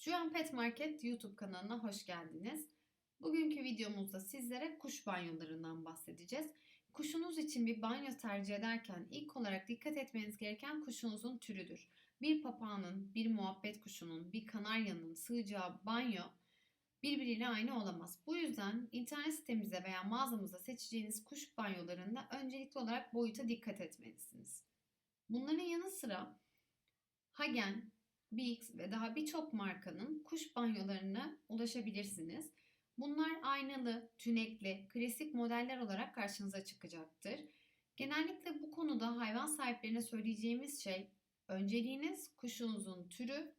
Juan Pet Market YouTube kanalına hoş geldiniz. Bugünkü videomuzda sizlere kuş banyolarından bahsedeceğiz. Kuşunuz için bir banyo tercih ederken ilk olarak dikkat etmeniz gereken kuşunuzun türüdür. Bir papağanın, bir muhabbet kuşunun, bir kanaryanın sığacağı banyo birbiriyle aynı olamaz. Bu yüzden internet sitemize veya mağazamızda seçeceğiniz kuş banyolarında öncelikli olarak boyuta dikkat etmelisiniz. Bunların yanı sıra Hagen, Bix ve daha birçok markanın kuş banyolarına ulaşabilirsiniz. Bunlar aynalı, tünekli, klasik modeller olarak karşınıza çıkacaktır. Genellikle bu konuda hayvan sahiplerine söyleyeceğimiz şey önceliğiniz kuşunuzun türü,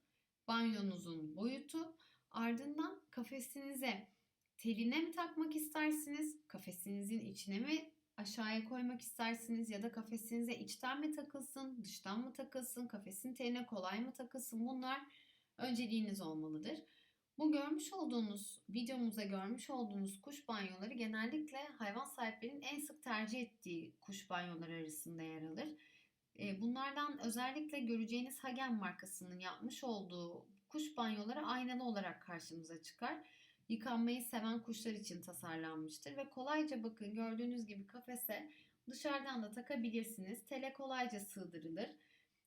banyonuzun boyutu, ardından kafesinize teline mi takmak istersiniz, kafesinizin içine mi aşağıya koymak istersiniz ya da kafesinize içten mi takılsın, dıştan mı takılsın, kafesin teline kolay mı takılsın bunlar önceliğiniz olmalıdır. Bu görmüş olduğunuz, videomuzda görmüş olduğunuz kuş banyoları genellikle hayvan sahiplerinin en sık tercih ettiği kuş banyoları arasında yer alır. E, Bunlardan özellikle göreceğiniz Hagen markasının yapmış olduğu kuş banyoları aynalı olarak karşımıza çıkar. Yıkanmayı seven kuşlar için tasarlanmıştır ve kolayca bakın gördüğünüz gibi kafese dışarıdan da takabilirsiniz. Tele kolayca sığdırılır.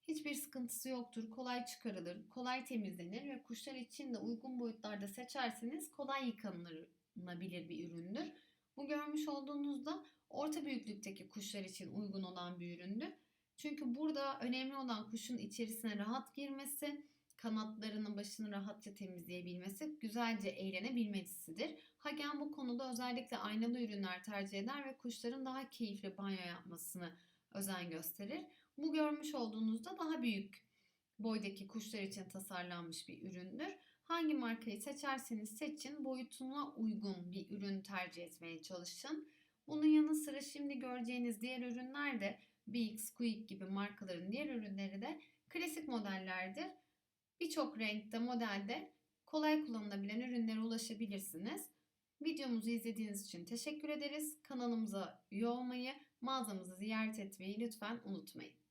Hiçbir sıkıntısı yoktur. Kolay çıkarılır, kolay temizlenir ve kuşlar için de uygun boyutlarda seçerseniz kolay yıkanılabilir bir üründür. Bu görmüş olduğunuzda orta büyüklükteki kuşlar için uygun olan bir üründür. Çünkü burada önemli olan kuşun içerisine rahat girmesi, kanatlarının başını rahatça temizleyebilmesi, güzelce eğlenebilmesidir. Hagen bu konuda özellikle aynalı ürünler tercih eder ve kuşların daha keyifli banyo yapmasını özen gösterir. Bu görmüş olduğunuzda daha büyük boydaki kuşlar için tasarlanmış bir üründür. Hangi markayı seçerseniz seçin boyutuna uygun bir ürün tercih etmeye çalışın. Bunun yanı sıra şimdi göreceğiniz diğer ürünler de BX, Quick gibi markaların diğer ürünleri de klasik modellerdir. Birçok renkte, modelde kolay kullanılabilen ürünlere ulaşabilirsiniz. Videomuzu izlediğiniz için teşekkür ederiz. Kanalımıza üye olmayı, mağazamızı ziyaret etmeyi lütfen unutmayın.